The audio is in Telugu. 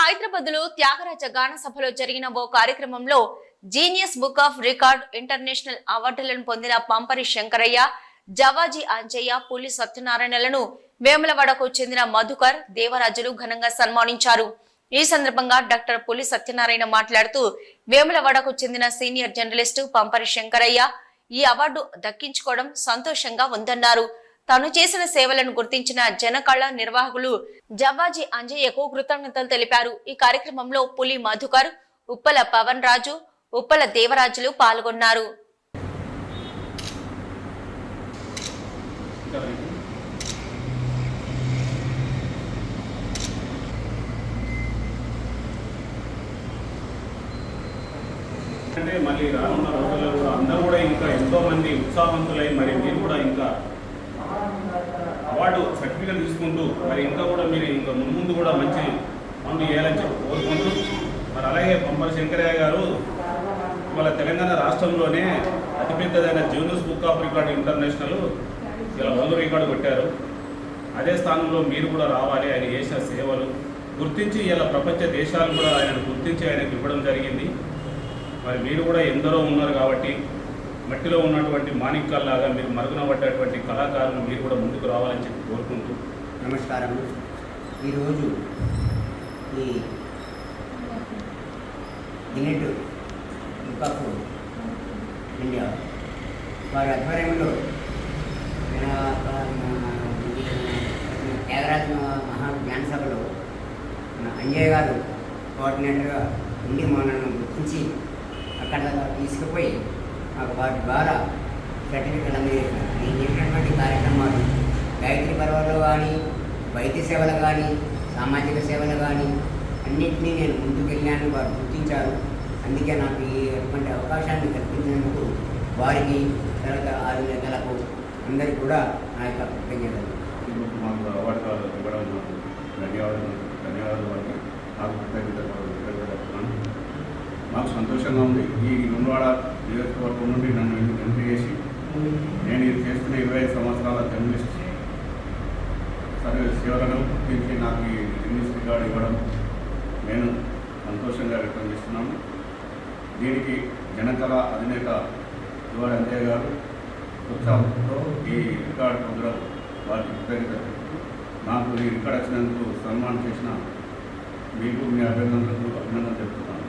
హైదరాబాద్లో త్యాగరాజ గాన సభలో జరిగిన ఓ కార్యక్రమంలో genius book of record international అవార్డులను పొందిన పంపరి శంకరయ్య జవాజీ అంజయ్య పులి సత్యనారాయణలను వేములవాడకు చెందిన మధుకర్ దేవరాజులు ఘనంగా సన్మానించారు. ఈ సందర్భంగా డాక్టర్ పులి సత్యనారాయణ మాట్లాడుతూ వేములవాడకు చెందిన సీనియర్ జర్నలిస్టు పంపరి శంకరయ్య ఈ అవార్డు దక్కించుకోవడం సంతోషంగా ఉందన్నారు. తాను చేసిన సేవలను గుర్తించిన జనకళ నిర్వాహకులు జవ్వాజీ అంజయ్యకు కృతజ్ఞతలు తెలిపారు. ఈ కార్యక్రమంలో పులి మధుకర్ ఉప్పల పవన్ రాజు ఉప్పల దేవరాజులు పాల్గొన్నారు. అంటే మళ్ళీ రానున్న రోజుల్లో కూడా అందరూ కూడా ఇంకా ఎంతో మంది ఉత్సాహవంతులై మరి మీరు కూడా ఇంకా అవార్డు సర్టిఫికెట్ తీసుకుంటూ మరి ఇంకా కూడా మీరు ఇంకా ముందు కూడా మంచి పనులు చేయాలని చెప్పి కోరుకుంటూ మరి అలాగే పంపల శంకరయ్య గారు ఇవాళ తెలంగాణ రాష్ట్రంలోనే అతిపెద్దదైన juniors book of record international ఇలా వంద రికార్డు కొట్టారు. అదే స్థానంలో మీరు కూడా రావాలి. ఆయన చేసిన సేవలు గుర్తించి ఇలా ప్రపంచ దేశాలు కూడా ఆయనను గుర్తించి ఆయనకు ఇవ్వడం జరిగింది. మరి మీరు కూడా ఎందరో ఉన్నారు కాబట్టి మట్టిలో ఉన్నటువంటి మాణిక్యాల్లాగా మీరు మరుగున పడ్డటువంటి కళాకారులు మీరు కూడా ముందుకు రావాలని చెప్పి కోరుకుంటూ. నమస్కారం ఈరోజు ఈ యూనిట్ బుక్ ఇండియా వారి ఆధ్వర్యంలో త్యాగరాజ మహా జ్ఞానసభలో మన గారు కోఆర్డినేటర్గా ఉండి మనల్ని గుర్తించి అక్కడ తీసుకుపోయి నాకు వాటి ద్వారా సర్టిఫికెట్ అందజేశారు నేను చేసినటువంటి కార్యక్రమాలు గాయత్రి పర్వాలు కానీ వైద్య సేవలు కానీ సామాజిక సేవలు కానీ అన్నింటినీ నేను ముందుకెళ్ళాను వారు గుర్తించారు. అందుకే నాకు ఈ అటువంటి అవకాశాన్ని కల్పించినందుకు వారికి తర్వాత ఆరు నెలలకు అందరికీ కూడా నా యొక్క కృతజ్ఞతలు మాకు అవార్డు కావాలి ఇవ్వడం నాకు ధన్యవాదాలు ధన్యవాదాలు వారికి నాకు కృతజ్ఞతలు తెలియజేస్తున్నాను నాకు సంతోషంగా ఉంది. ఈ గుండవాడ నియోజకవర్గం నుండి నన్ను ఎంపిక చేసి నేను ఇది చేస్తున్న ఇరవై ఐదు సంవత్సరాల జర్నలిస్ట్ సర్వీస్ సేవలను గుర్తించి నాకు ఈ జర్నలిస్ట్ రికార్డు ఇవ్వడం నేను సంతోషంగా వ్యక్తం చేస్తున్నాను. దీనికి జనకళ అధినేత యువర్ అంజయ్ గారు ఉత్సాహంతో ఈ రికార్డు పొందడం వారికి కృతజ్ఞత నాకు ఈ రికార్డు వచ్చినందుకు సన్మానం చేసిన మీకు మీ అభినందనలకు అభినందన చెప్తున్నాను.